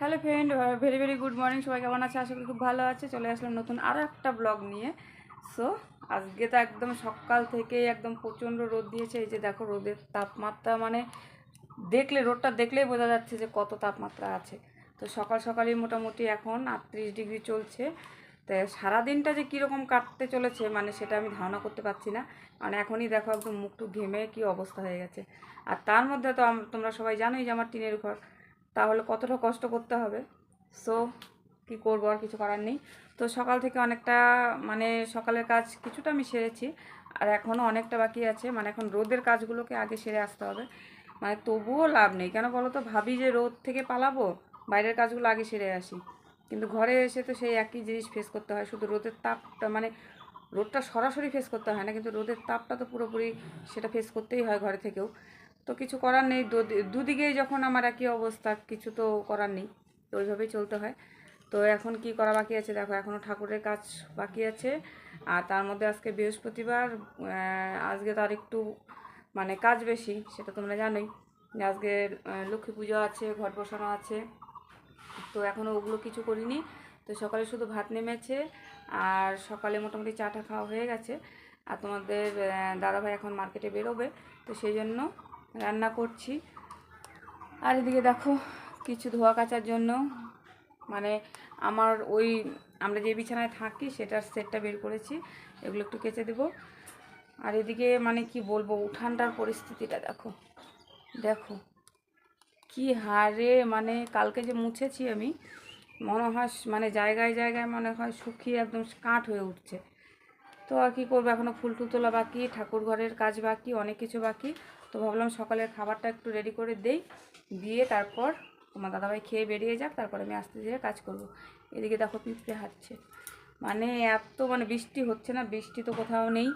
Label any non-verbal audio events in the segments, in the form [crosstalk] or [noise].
Hello friend very very good morning সবাই কেমন আছে? আশা করি খুব ভালো আছে। চলে আসলাম নতুন আরও একটা ব্লগ নিয়ে। সো আজকে তো একদম সকাল থেকেই একদম প্রচণ্ড রোদ দিয়েছে। এই যে দেখো রোদের তাপমাত্রা মানে দেখলে, রোদটা দেখলেই বোঝা যাচ্ছে যে কত তাপমাত্রা আছে। তো সকাল সকালই মোটামুটি এখন আটত্রিশ ডিগ্রি চলছে। তো সারাদিনটা যে কীরকম কাটতে চলেছে মানে সেটা আমি ধারণা করতে পারছি না। মানে এখনই দেখো একদম মুখটু ঘেমে কি অবস্থা হয়ে গেছে। আর তার মধ্যে তো তোমরা সবাই জানোই যে আমার টিনের ঘর। তাহলে কতটা কষ্ট করতে হবে? সো কি করব আর কিছু করার নেই। তো সকাল থেকে অনেকটা মানে সকালের কাজ কিছুটা আমি সেরেছি। আর এখনও অনেকটা বাকি আছে। মানে এখন রোদের কাজগুলোকে আগে সেরে আসতে হবে। মানে তবুও লাভ নেই। কেন বলো তো? ভাবি যে রোদ থেকে পালাবো, বাইরের কাজগুলো আগে সেরে আসি। কিন্তু ঘরে এসে তো সেই একই জিনিস ফেস করতে হয়। শুধু রোদের তাপটা মানে রোদটা সরাসরি ফেস করতে হয় না। কিন্তু রোদের তাপটা তো পুরোপুরি সেটা ফেস করতেই হয় ঘরে থেকেও। তো কিছু করার নেই। দুদিকেই যখন আমার একই অবস্থা, কিছু তো করার নেই। তো ওইভাবেই চলতে হয়। তো এখন কি করা বাকি আছে? দেখো এখনও ঠাকুরের কাজ বাকি আছে। আর তার মধ্যে আজকে বৃহস্পতিবার আজকে তো আর একটু মানে কাজ বেশি, সেটা তোমরা জানোই। আজকে লক্ষ্মী পুজো আছে, ঘট বসানো আছে। তো এখনও ওগুলো কিছু করিনি। তো সকালে শুধু ভাত নেমেছে, আর সকালে মোটামুটি চাটা খাওয়া হয়ে গেছে। আর তোমাদের দাদাভাই এখন মার্কেটে বেরোবে। তো সেই জন্য রান্না করছি। আর এদিকে দেখো, কিছু ধোয়া কাচার জন্য মানে আমার ওই আমরা যে বিছানায় থাকি, সেটার সেটটা বের করেছি। এগুলো একটু কেচে দেবো। আর এদিকে মানে কি বলব, উঠানটার পরিস্থিতিটা দেখো। দেখো, কি হারে মানে কালকে যে মুছেছি আমি, মনে হয় মানে জায়গায় জায়গায় মনে হয় শুকিয়ে একদম কাঠ হয়ে উঠছে। তো আর কি করব এখনও ফুল টুল তোলা বাকি ঠাকুর ঘরের কাজ বাকি, অনেক কিছু বাকি। তো ভাবলাম সকালের খাবারটা একটু রেডি করে দেই। দিয়ে তারপর তোমার দাদাভাই খেয়ে বেরিয়ে যাক, তারপর আমি আস্তে ধীরে কাজ করব। এদিকে দেখো পিঁপড়ে হাঁটছে। মানে এত মানে বৃষ্টি হচ্ছে না, বৃষ্টি তো কোথাও নেই।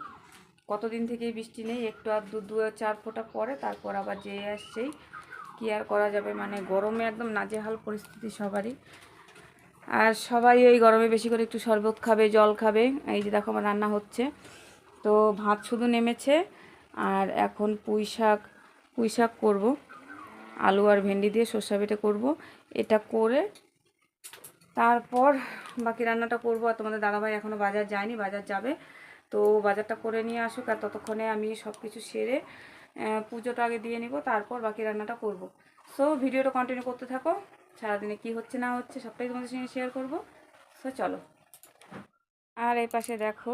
কতদিন থেকেই বৃষ্টি নেই, একটু আর দু দু, চার ফোঁটা পরে তারপর আবার যেয়ে আসছেই কী আর করা যাবে মানে গরমে একদম নাজেহাল পরিস্থিতি সবারই। আর সবাই এই গরমে বেশি করে একটু শরবত খাবে, জল খাবে। এই যে দেখো আমার রান্না হচ্ছে। তো ভাত শুধু নেমেছে আর এখন পুঁই শাক পুঁই শাক করব। আলু আর ভেন্ডি দিয়ে সর্ষা বেটে করব। এটা করে তারপর বাকি রান্নাটা করব। আর তোমাদের দাদাভাই এখনও বাজার যায়নি, বাজার যাবে। তো বাজারটা করে নিয়ে আসুক আর ততক্ষণে আমি সব কিছু সেরে পুজোটা আগে দিয়ে নিব, তারপর বাকি রান্নাটা করব। সো ভিডিওটা কন্টিনিউ করতে থাকো। সারাদিনে কি হচ্ছে না হচ্ছে সবটাই তোমাদের সঙ্গে শেয়ার করব। সো চলো। আর এই পাশে দেখো,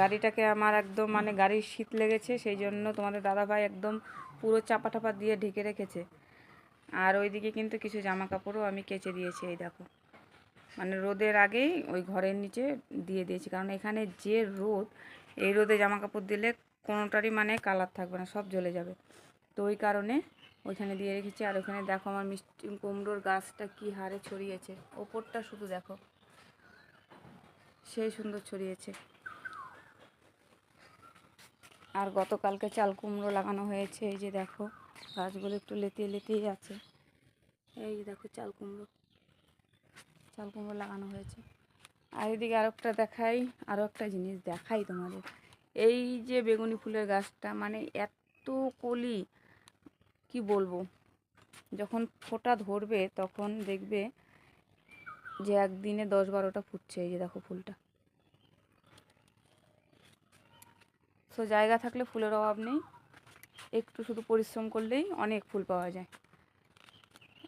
গাড়িটাকে আমার একদম মানে গাড়ির শীত লেগেছে, সেই জন্য তোমাদের দাদাভাই একদম পুরো চাপা টাপা দিয়ে ঢেকে রেখেছে। আর ওইদিকে কিন্তু কিছু জামা কাপড়ও আমি কেচে দিয়েছি, এই দেখো। মানে রোদের আগেই ওই ঘরের নিচে দিয়ে দিয়েছি, কারণ এখানে যে রোদ, এই রোদে জামা কাপড় দিলে কোনোটারই মানে কালার থাকবে না, সব জ্বলে যাবে। তো ওই কারণে ওইখানে দিয়ে রেখেছি, আর ওখানে দেখো আমার মিষ্টি কুমড়োর গাছটা কি হারে ছড়িয়েছে। ওপরটা শুধু দেখো সেই সুন্দর ছড়িয়েছে। আর গতকালকে চাল কুমড়ো লাগানো হয়েছে, এই যে দেখো, গাছগুলো একটু লেতিয়ে লেতিয়ে আছে। এই যে দেখো চাল কুমড়ো চাল কুমড়ো লাগানো হয়েছে। আর এদিকে আরও একটা দেখাই আরও একটা জিনিস দেখাই তোমাদের। এই যে বেগুনি ফুলের গাছটা মানে এত কলি, কি বলব? যখন ফোটা ধরবে, তখন দেখবে যে একদিনে দশ বারোটা ফুটছে, এই যে দেখো ফুলটা। সো জায়গা থাকলে ফুলের অভাব নেই। একটু শুধু পরিশ্রম করলেই অনেক ফুল পাওয়া যায়।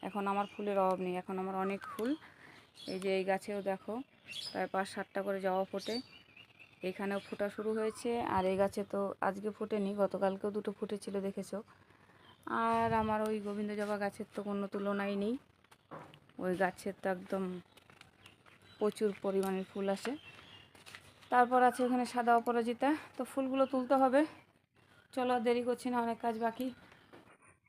এখন আমার ফুলের অভাব নেই, এখন আমার অনেক ফুল। এই যে এই গাছেও দেখো, প্রায় পাঁচ সাতটা করে জবা ফোটে। এখানেও ফোটা শুরু হয়েছে, আর এই গাছে তো আজকে ফোটেনি, গতকালকেও দুটো ফুটেছিল, দেখেছ? আর আমার ওই গোবিন্দ জবা গাছের তো কোনো তুলনাই নেই। ওই গাছের তো একদম প্রচুর পরিমাণে ফুল আসে। তারপর আছে ওখানে সাদা অপরাজিতা। তো ফুলগুলো তুলতে হবে। চলো দেরি করছি না, অনেক কাজ বাকি।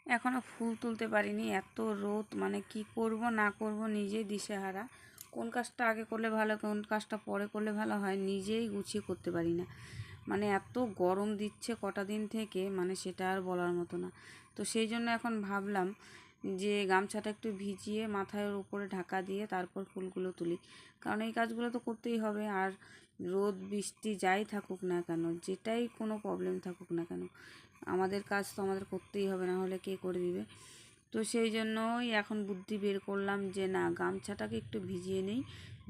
এখনও ফুল তুলতে পারিনি। এত রোদ মানে কি করব, না করব, নিজেই দিশেহারা। কোন কাজটা আগে করলে ভালো, কোন কাজটা পরে করলে ভালো হয়, নিজেই গুছিয়ে করতে পারি না। মানে এত গরম দিচ্ছে কটা দিন থেকে মানে সেটা আর বলার মতো না। তো সেই জন্য এখন ভাবলাম যে গামছাটা একটু ভিজিয়ে মাথার উপরে ঢাকা দিয়ে তারপর ফুলগুলো তুলি। কারণ এই কাজগুলো তো করতেই হবে। আর রোদ, বৃষ্টি যাই থাকুক না কেন, যেটাই কোনো প্রবলেম থাকুক না কেন, আমাদের কাজ তো আমাদের করতেই হবে না হলে কে করে দিবে? তো তো সেই জন্যই এখন বুদ্ধি বের করলাম যে, না, গামছাটাকে একটু ভিজিয়ে নিই।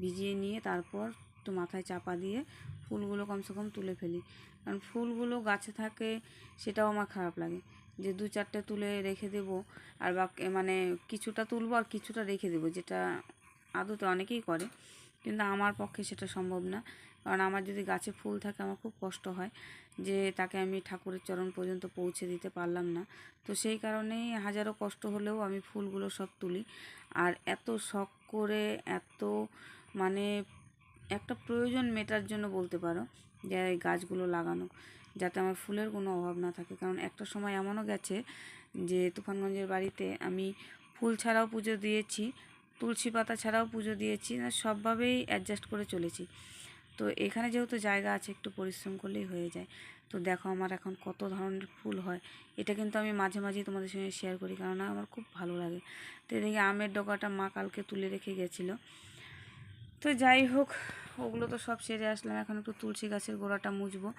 ভিজিয়ে নিয়ে তারপর একটু মাথায় চাপা দিয়ে ফুলগুলো কমসে কম তুলে ফেলি। কারণ ফুলগুলো গাছে থাকে, সেটাও আমার খারাপ লাগে। যে দু চারটে তুলে রেখে দেবো আর বা মানে কিছুটা তুলব আর কিছুটা রেখে দেবো, যেটা আদতে অনেকেই করে, কিন্তু আমার পক্ষে সেটা সম্ভব না। কারণ আমার যদি গাছে ফুল থাকে আমার খুব কষ্ট হয় যে তাকে আমি ঠাকুরের চরণ পর্যন্ত পৌঁছে দিতে পারলাম না। তো সেই কারণেই হাজারো কষ্ট হলেও আমি ফুলগুলো সব তুলি। আর এত শখ করে এত মানে একটা প্রয়োজন মেটার জন্য বলতে পারো যে গাছগুলো লাগানো। যাতে আমার ফুলের কোনো অভাব না থাকে। কারণ একটা সময় এমনও গেছে যে তুফানগঞ্জের বাড়িতে আমি ফুল ছাড়াও পুজো দিয়েছি, তুলসী পাতা ছাড়াও পুজো দিয়েছি না সবভাবেই অ্যাডজাস্ট করে চলেছি। তো এখানে যেহেতু জায়গা আছে, একটু পরিশ্রম করলেই হয়ে যায়। তো দেখো আমার এখন কত ধরনের ফুল হয়। এটা কিন্তু আমি মাঝে মাঝে তোমাদের সঙ্গে শেয়ার করি কারণ আমার খুব ভালো লাগে। তো এদিকে আমের ডগাটা মা কালকে তুলে রেখে গেছিল। তো যাই হোক, ওগুলো তো সব সেরে আসলাম। এখন একটু তুলসী গাছের গোড়াটা মুছবো।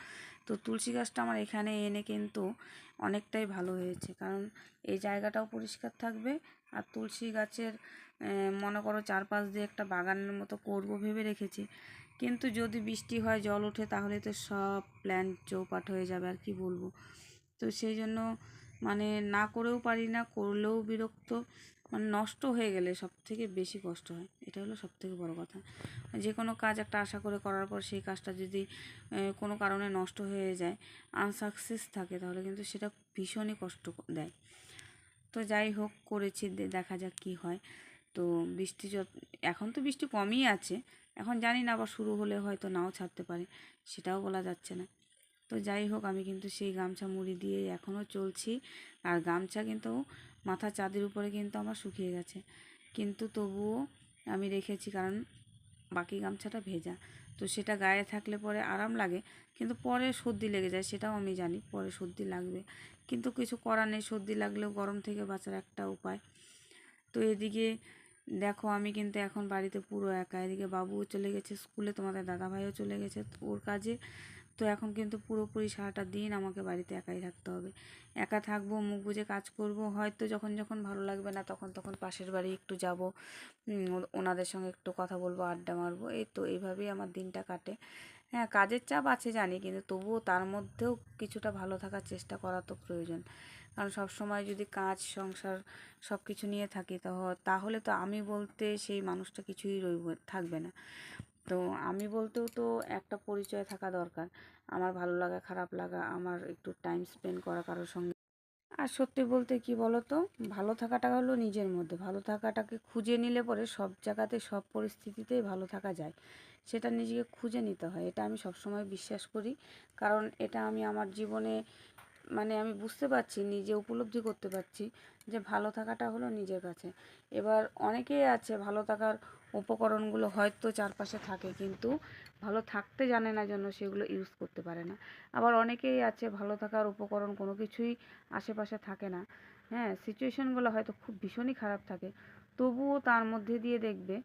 তো তুলসী গাছটা আমার এখানে এনে কিন্তু অনেকটাই ভালো হয়েছে। কারণ এই জায়গাটাও পরিষ্কার থাকবে আর তুলসী গাছের মনে করো চারপাশ দিয়ে একটা বাগানের মতো করব ভেবে রেখেছি। কিন্তু যদি বৃষ্টি হয়, জল ওঠে, তাহলে তো সব প্ল্যান চৌপাট হয়ে যাবে, আর কি বলব? তো সেই জন্য মানে না করেও পারি না, করলেও বিরক্ত। মানে নষ্ট হয়ে গেলে সব থেকে বেশি কষ্ট হয়। এটা হলো সব থেকে বড় কথা। যে কোনো কাজ একটা আশা করে করার পর সেই কাজটা যদি কোনো কারণে নষ্ট হয়ে যায় আনসাকসেস থাকে, তাহলে কিন্তু সেটা ভীষণই কষ্ট দেয়। তো যাই হোক, করেছি দেখা যাক কি হয়। তো বৃষ্টি যত, এখন তো বৃষ্টি কমই আছে। এখন জানি না আবার শুরু হলে হয়তো নাও ছাড়তে পারে, সেটাও বলা যাচ্ছে না। তো যাই হোক, আমি কিন্তু সেই গামছা মুড়ি দিয়ে এখনও চলছি। আর গামছা কিন্তু মাথা চাঁদের উপরে কিন্তু আমার শুকিয়ে গেছে। কিন্তু তবুও আমি রেখেছি কারণ বাকি গামছাটা ভেজা। তো সেটা গায়ে থাকলে পরে আরাম লাগে, কিন্তু পরে সর্দি লেগে যায় সেটাও আমি জানি, পরে সর্দি লাগবে। কিন্তু কিছু করার নেই, সর্দি লাগলেও গরম থেকে বাঁচার একটা উপায়। তো এদিকে দেখো আমি কিন্তু এখন বাড়িতে পুরো একা। এদিকে বাবুও চলে গেছে স্কুলে, তোমাদের দাদাভাইও চলে গেছে। ওর কাজে তো এখন কিন্তু পুরোপুরি সারাটা দিন আমাকে বাড়িতে একাই থাকতে হবে। একা থাকব, মুখ বুজে কাজ করব, হয়তো যখন যখন ভালো লাগবে না তখন তখন পাশের বাড়ি একটু যাব ওনাদের সঙ্গে একটু কথা বলব, আড্ডা মারবো, এই তো এইভাবেই আমার দিনটা কাটে। হ্যাঁ কাজের চাপ আছে জানি, কিন্তু তবুও তার মধ্যেও কিছুটা ভালো থাকার চেষ্টা করা তো প্রয়োজন। কারণ সব সময় যদি কাজ, সংসার সব কিছু নিয়ে থাকি তাহলে তো আমি বলতে সেই মানুষটা কিছুই রইব, থাকবে না। তো আমি বলতেও তো একটা পরিচয় থাকা দরকার। আমার ভালো লাগা, খারাপ লাগা, আমার একটু টাইম স্পেন্ড করা কারোর সঙ্গে। আর সত্যি বলতে কি বলো তো ভালো থাকাটা হলো নিজের মধ্যে। ভালো থাকাটাকে খুঁজে নিলে পরে সব জায়গাতে, সব পরিস্থিতিতেই ভালো থাকা যায়। সেটা নিজেকে খুঁজে নিতে হয়। এটা আমি সবসময় বিশ্বাস করি। কারণ এটা আমি আমার জীবনে মানে আমি বুঝতে পারছি, নিজে উপলব্ধি করতে পারছি যে ভালো থাকাটা হলো নিজের কাছে। এবার অনেকেই আছে ভালো থাকার উপকরণগুলো হয়তো চারপাশে থাকে কিন্তু ভালো থাকতে জানে না জন্য সেগুলো ইউজ করতে পারে না। আবার অনেকেই আছে ভালো থাকার উপকরণ কোনো কিছুই আশেপাশে থাকে না। হ্যাঁ সিচুয়েশনগুলো হয়তো খুব ভীষণই খারাপ থাকে, তবুও তার মধ্যে দিয়ে দেখবে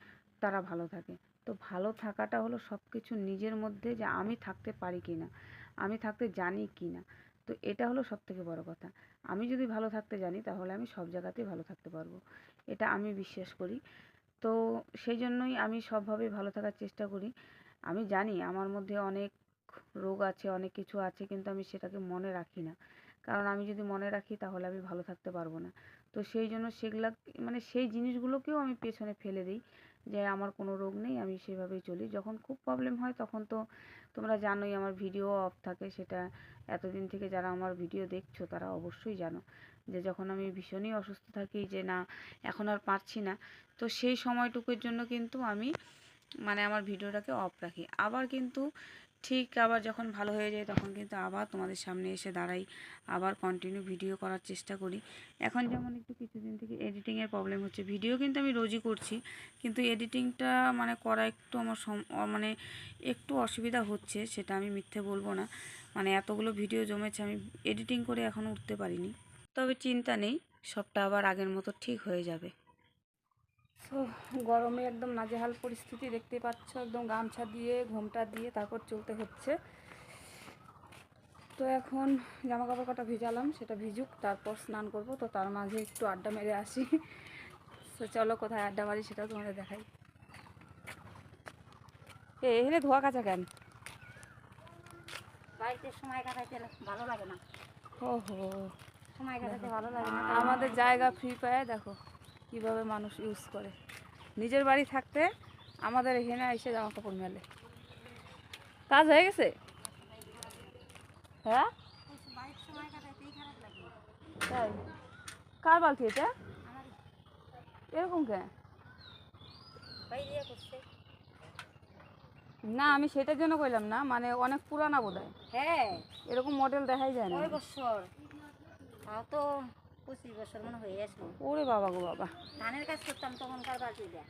তারা ভালো থাকে। তো ভালো থাকাটা হলো সব কিছু নিজের মধ্যে যে আমি থাকতে পারি কি না আমি থাকতে জানি কি না তো এটা হলো সব থেকে বড় কথা। আমি যদি ভালো থাকতে জানি, তাহলে আমি সব জায়গাতেই ভালো থাকতে পারব। এটা আমি বিশ্বাস করি। তো সেই জন্যই আমি সবভাবে ভালো থাকার চেষ্টা করি। আমি জানি আমার মধ্যে অনেক রোগ আছে, অনেক কিছু আছে, কিন্তু আমি সেটাকে মনে রাখি না। কারণ আমি যদি মনে রাখি, তাহলে আমি ভালো থাকতে পারব না। তো সেই জন্য সেগুলা মানে সেই জিনিসগুলোকেও আমি পেছনে ফেলে দিই যে আমার কোনো রোগ নেই, আমি সেভাবেই চলি। যখন খুব প্রবলেম হয়, তখন তো তোমরা জানোই আমার ভিডিও অফ থাকে, সেটা এতদিন থেকে যারা আমার ভিডিও দেখছ, তারা অবশ্যই জানো যে যখন আমি ভীষণই অসুস্থ থাকি যে না, এখন আর পারছি না, তো সেই সময়টুকুর জন্য কিন্তু আমি মানে আমার ভিডিওটাকে অফ রাখি। আবার কিন্তু ঠিক আবার যখন ভালো হয়ে যায় তখন কিন্তু আবার তোমাদের সামনে এসে দাঁড়াই, আবার কন্টিনিউ ভিডিও করার চেষ্টা করি। এখন যেমন একটু কিছুদিন থেকে এডিটিংয়ের প্রবলেম হচ্ছে ভিডিও কিন্তু আমি রোজই করছি, কিন্তু এডিটিংটা মানে করা একটু আমার মানে একটু অসুবিধা হচ্ছে, সেটা আমি মিথ্যে বলব না। মানে এতগুলো ভিডিও জমেছে, আমি এডিটিং করে এখনও উঠতে পারিনি। তবে চিন্তা নেই, সবটা আবার আগের মতো ঠিক হয়ে যাবে। তো গরমে একদম নাজেহাল পরিস্থিতি দেখতে পাচ্ছ একদম গামছা দিয়ে ঘোমটা দিয়ে তারপর চলতে হচ্ছে। তো এখন জামা কাপড় কটা ভিজালাম সেটা ভিজুক তারপর স্নান করব। তো তার মাঝে একটু আড্ডা মেরে আসি। তো চলো কোথায় আড্ডা মারি সেটাও তোমাদের দেখাই। এ এখানে ধোয়া কাচা কেন? বাড়িতে সময় কাটাইতে ভালো লাগে না। ওহো। সময় কাটাতে ভালো লাগে না। আমাদের জায়গা ফ্রি পায় দেখো। কীভাবে মানুষ ইউজ করে। নিজের বাড়ি থাকতে আমাদের এখানে এসে জামা কাপড় মেলে। কাজ হয়ে গেছে? হ্যাঁ? তাই? কার বালতি এটা? এরকম কেন? করছে না আমি সেটার জন্য কইলাম না মানে অনেক পুরানা বোধ হয়। হ্যাঁ এরকম মডেল দেখাই যায় না। বছর। তো পঁচিশ বছর মনে হয়ে আসলো ওরে বাবা গো বাবা। ধানের কাজ করতাম তখনকার বাড়ি দেয়া?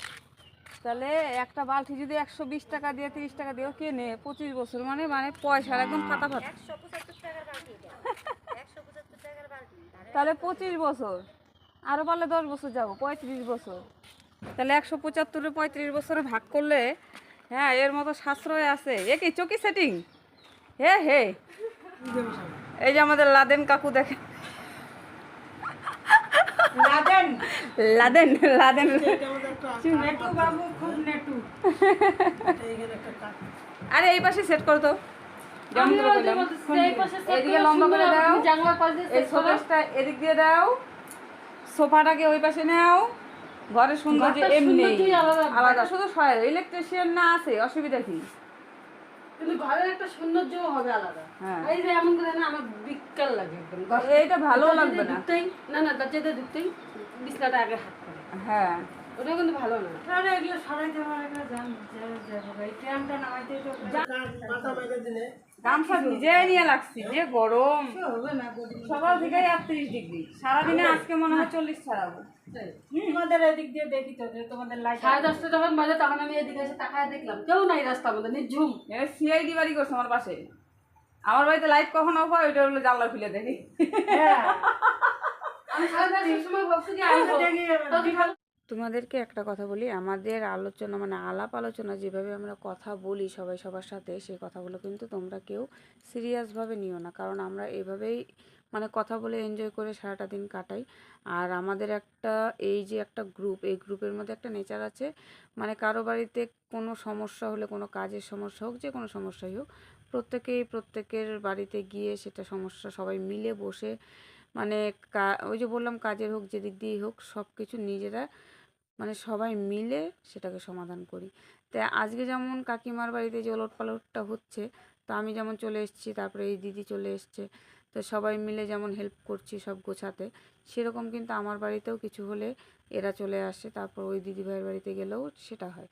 তাহলে একটা বালতি যদি একশো বিশ টাকা দিয়ে তিরিশ টাকা দিয়েও কেনে পঁচিশ বছর মানে মানে পয়সার একদম ফাটা ফাটা একশো পঁচাত্তর টাকার বালতি একশো পঁচাত্তর টাকার বালতি। তাহলে পঁচিশ বছর। আরও পারলে দশ বছর যাব পঁয়ত্রিশ বছর। তাহলে একশো পঁচাত্তরে পঁয়ত্রিশ বছরে ভাগ করলে হ্যাঁ এর মতো সাশ্রয় আছে। এ কি চকি সেটিং? হে হে। এই যে আমাদের লাদেন কাকু দেখেন। লাদেন। Laden Laden. নেটু বাবু খুব নেটু। আরে এই পাশে সেট করো তো। এদিকে লম্বা করে দাও। এই শোকেসটা এদিক দিয়ে দাও। সোফাটাকে ওই পাশে নাও। ঘরে সুন্দর যে এমনি। আলাদা। শুধু ইলেকট্রিশিয়ান না আছে অসুবিধা কি? কিন্তু ঘরের একটা সৌন্দর্য হবে আলাদা। হ্যাঁ। এই যে এমন করে না আমার বিকাল লাগে একদম। এইটা ভালো লাগবে না? ঢুকতেই না না দরজাতে ঢুকতেই বিছনাটা আগে হাত করে হ্যাঁ। ওটা কিন্তু ভালো না তাহলে এগুলো সরাইতে পারে না জান এই ট্রামটা নামাইতে তো গামছা নিয়ে লাগছি যে গরম। হবে সকাল থেকে আটত্রিশ ডিগ্রি। সারাদিনে আজকে মনে হয় চল্লিশ ছাড়াবো। তোমাদের এদিক দিয়ে দেখি তো তোমাদের লাইট সাড়ে দশটা যখন বাজে তখন আমি এদিকে এসে তাকায় দেখলাম কেউ নাই রাস্তা আমাদের নিঝুম সিআইডি বাড়ি করছে আমার পাশে। আমার বাড়িতে লাইট কখন অফ হয় ওইটা হলো জানলা খুলে দেখি। আমি সাড়ে সময় ভাবছি যে আসব। তখন তোমাদেরকে একটা কথা বলি, আমাদের আলোচনা মানে আলাপ আলোচনা যেভাবে আমরা কথা বলি সবাই সবার সাথে, সেই কথাগুলো কিন্তু তোমরা কেউ সিরিয়াসভাবে নিও না। কারণ আমরা এভাবেই মানে কথা বলে এনজয় করে সারাটা দিন কাটাই। আর আমাদের একটা এই যে একটা গ্রুপ এই গ্রুপের মধ্যে একটা নেচার আছে। মানে কারও বাড়িতে কোনো সমস্যা হলে, কোনো কাজের সমস্যা হোক যে কোনো সমস্যাই হোক, প্রত্যেকেই প্রত্যেকের বাড়িতে গিয়ে সেটা সমস্যা সবাই মিলে বসে মানে ওই যে বললাম কাজের হোক, যেদিক দিয়েই হোক সব কিছু নিজেরা মানে সবাই মিলে সেটাকে সমাধান করি। তো আজকে যেমন কাকিমার বাড়িতে যে ওলট পালটটা হচ্ছে, তো আমি যেমন চলে এসেছি, তারপরে এই দিদি চলে এসছে, তো সবাই মিলে যেমন হেল্প করছি সব গোছাতে, সেরকম কিন্তু আমার বাড়িতেও কিছু হলে এরা চলে আসে, তারপর ওই দিদি ভাইয়ের বাড়িতে গেলেও সেটা হয়।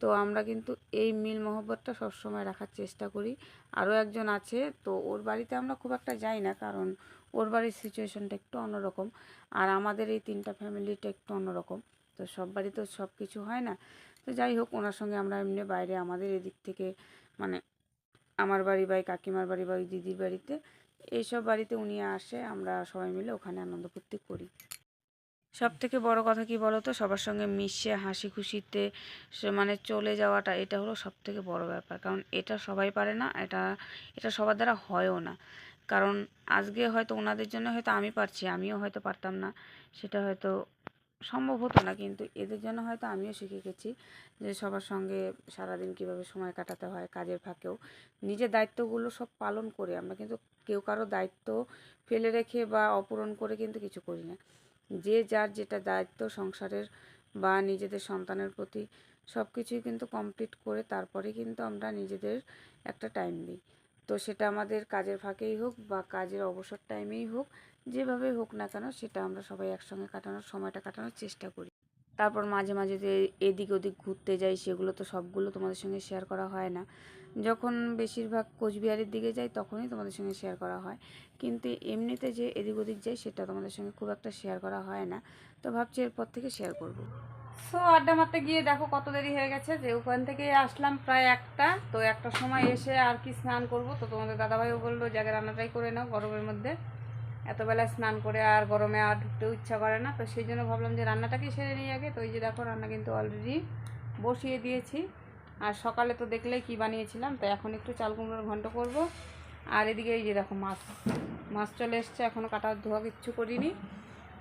তো আমরা কিন্তু এই মিল মহব্বতটা সবসময় রাখার চেষ্টা করি। আরও একজন আছে, তো ওর বাড়িতে আমরা খুব একটা যাই না, কারণ ওর বাড়ির সিচুয়েশনটা একটু অন্যরকম, আর আমাদের এই তিনটা ফ্যামিলিটা একটু অন্যরকম। তো সব বাড়িতেও সব কিছু হয় না। তো যাই হোক, ওনার সঙ্গে আমরা এমনি বাইরে আমাদের এদিক থেকে মানে আমার বাড়ি বা কাকিমার বাড়ি বা ওই দিদির বাড়িতে, এইসব বাড়িতে উনি আসে, আমরা সবাই মিলে ওখানে আনন্দ ফুর্তি করি। সব থেকে বড় কথা কি বলো তো সবার সঙ্গে মিশে হাসি খুশিতে মানে চলে যাওয়াটা, এটা হলো সব থেকে বড় ব্যাপার। কারণ এটা সবাই পারে না, এটা এটা সবার দ্বারা হয়ও না। কারণ আজকে হয়তো ওনাদের জন্য হয়তো আমি পারছি, আমিও হয়তো পারতাম না, সেটা হয়তো সম্ভব হতো না, কিন্তু এদের জন্য হয়তো আমিও শিখে গেছি যে সবার সঙ্গে সারাদিন কীভাবে সময় কাটাতে হয়, কাজের ফাঁকেও। নিজের দায়িত্বগুলো সব পালন করে, আমরা কিন্তু কেউ কারও দায়িত্ব ফেলে রেখে বা অপূরণ করে কিন্তু কিছু করি না। যে যার যেটা দায়িত্ব সংসারের বা নিজেদের সন্তানের প্রতি সব কিছুই কিন্তু কমপ্লিট করে তারপরে কিন্তু আমরা নিজেদের একটা টাইম দিই। তো সেটা আমাদের কাজের ফাঁকেই হোক বা কাজের অবসর টাইমেই হোক যেভাবে হোক না কেন সেটা আমরা সবাই একসঙ্গে কাটানোর, সময়টা কাটানোর চেষ্টা করি। তারপর মাঝে মাঝে যে এদিক ওদিক ঘুরতে যাই, সেগুলো তো সবগুলো তোমাদের সঙ্গে শেয়ার করা হয় না। যখন বেশিরভাগ কোচবিহারের দিকে যাই, তখনই তোমাদের সঙ্গে শেয়ার করা হয়। কিন্তু এমনিতে যে এদিক ওদিক যাই, সেটা তোমাদের সঙ্গে খুব একটা শেয়ার করা হয় না। তো ভাবছি এরপর থেকে শেয়ার করব। সো আড্ডা মারতে গিয়ে দেখো কত দেরি হয়ে গেছে, যে ওখান থেকে আসলাম প্রায় একটা, তো একটা সময় এসে আর কি স্নান করব। তো তোমাদের দাদাভাইও বলল আগে রান্নাটাই করে নাও গরমের মধ্যে। এত বেলায় স্নান করে আর গরমে আর ঢুকতেও ইচ্ছা করে না, তো সেই জন্য ভাবলাম যে রান্নাটাকেই সেরে নিয়ে আগে। তো এই যে দেখো রান্না কিন্তু অলরেডি বসিয়ে দিয়েছি। আর সকালে তো দেখলেই কি বানিয়েছিলাম, তো এখন একটু চাল কুমড়োর ঘন্ট করব। আর এদিকে এই যে দেখো মাছ মাছ চলে এসছে এখনও কাটা ধোয়া কিচ্ছু করিনি।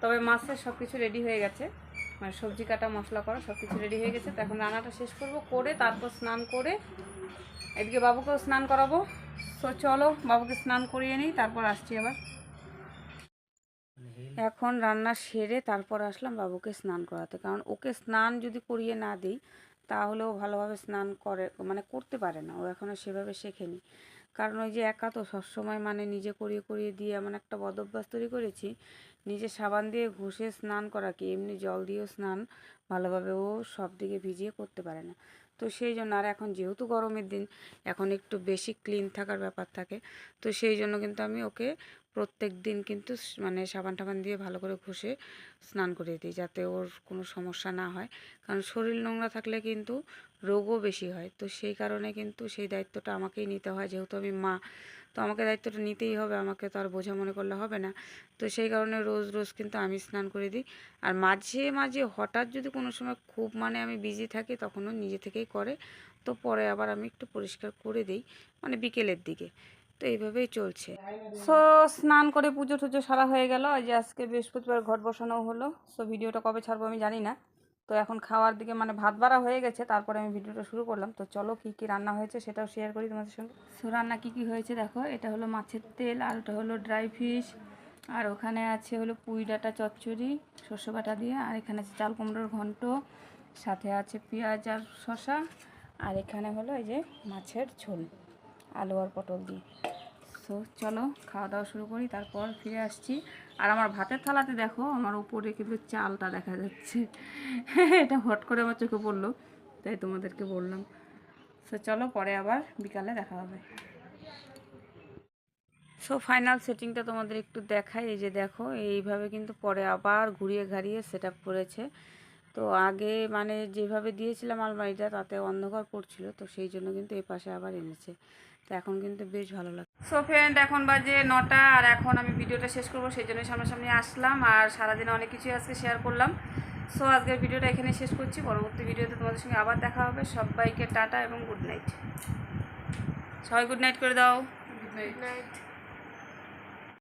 তবে মাছের সব কিছু রেডি হয়ে গেছে। মানে সবজি কাটা, মশলা করা সব কিছু রেডি হয়ে গেছে। তো এখন রান্নাটা শেষ করব, করে তারপর স্নান করে এদিকে বাবুকেও স্নান করাবো। তো চলো, বাবুকে স্নান করিয়ে নিই, তারপর আসছি আবার। এখন রান্না সেরে তারপর আসলাম বাবুকে স্নান করাতে। কারণ ওকে স্নান যদি করিয়ে না দিই, তাহলে ও ভালোভাবে স্নান করে মানে করতে পারে না। ও এখনও সেভাবে শেখেনি। কারণ ওই যে একা তো সবসময় মানে নিজে করিয়ে করিয়ে দিয়ে এমন একটা বদভ্যাস তৈরি করেছি নিজে সাবান দিয়ে ঘষে স্নান করা কি এমনি জল দিয়েও স্নান ভালোভাবে ও সব দিকে ভিজিয়ে করতে পারে না। তো সেই জন্য আর এখন যেহেতু গরমের দিন, এখন একটু বেশি ক্লিন থাকার ব্যাপার থাকে, তো সেই জন্য কিন্তু আমি ওকে প্রত্যেক দিন কিন্তু মানে সাবান টাবান দিয়ে ভালো করে ঘষে স্নান করিয়ে দিই যাতে ওর কোনো সমস্যা না হয়। কারণ শরীর নোংরা থাকলে কিন্তু রোগও বেশি হয়। তো সেই কারণে কিন্তু সেই দায়িত্বটা আমাকেই নিতে হয়। যেহেতু আমি মা, তো আমাকে দায়িত্বটা নিতেই হবে। আমাকে তো আর বোঝা মনে করলে হবে না। তো সেই কারণে রোজ রোজ কিন্তু আমি স্নান করে দিই। আর মাঝে মাঝে হঠাৎ যদি কোনো সময় খুব মানে আমি বিজি থাকি তখনও নিজে থেকেই করে। তো পরে আবার আমি একটু পরিষ্কার করে দিই মানে বিকেলের দিকে। তো এইভাবেই চলছে। সো স্নান করে পুজো টুজো সারা হয়ে গেল। যে আজকে বৃহস্পতিবার ঘট বসানো হলো। সো ভিডিওটা কবে ছাড়বো আমি জানি না। তো এখন খাওয়ার দিকে মানে ভাত বাড়া হয়ে গেছে। তারপরে আমি ভিডিওটা শুরু করলাম। তো চলো কী কী রান্না হয়েছে সেটাও শেয়ার করি তোমাদের সঙ্গে। সো রান্না কী কী হয়েছে দেখো। এটা হলো মাছের তেল আর ওটা হলো ড্রাই ফিশ আর ওখানে আছে হলো পুঁই ডাঁটা চচ্চড়ি শস্য বাটা দিয়ে। আর এখানে আছে চাল কুমড়োর ঘন্ট। সাথে আছে পেঁয়াজ আর শসা। আর এখানে হলো এই যে মাছের ঝোল। আলু আর পটল দিয়ে। সো চলো খাওয়া দাওয়া শুরু করি, তারপর ফিরে আসছি। আর আমার ভাতের থালাতে দেখো, আমার উপরে কিন্তু চালটা দেখা যাচ্ছে। [laughs] এটা হট করে আমার চোখে পড়ল, তাই তোমাদেরকে বললাম। সো চলো, পরে আবার বিকালে দেখা হবে। সো ফাইনাল সেটিংটা তোমাদের একটু দেখাই। এই যে দেখো, এইভাবে কিন্তু পরে আবার ঘুরিয়ে ঘাড়িয়ে সেট করেছে। তো আগে মানে যেভাবে দিয়েছিলাম আলমারিটা, তাতে অন্ধকার পড়ছিল, তো সেই জন্য কিন্তু এই পাশে আবার এনেছে। তো এখন কিন্তু বেশ ভালো লাগে সো ফ্রেন্ড এখন বাজে নটা আর এখন আমি ভিডিওটা শেষ করব সেই জন্য সামনাসামনি আসলাম আর সারাদিনে অনেক কিছুই আজকে শেয়ার করলাম। সো আজকের ভিডিওটা এখানে শেষ করছি পরবর্তী ভিডিওতে তোমাদের সঙ্গে আবার দেখা হবে। সবাইকে টাটা এবং গুড নাইট সবাই গুড নাইট করে দাও। Good night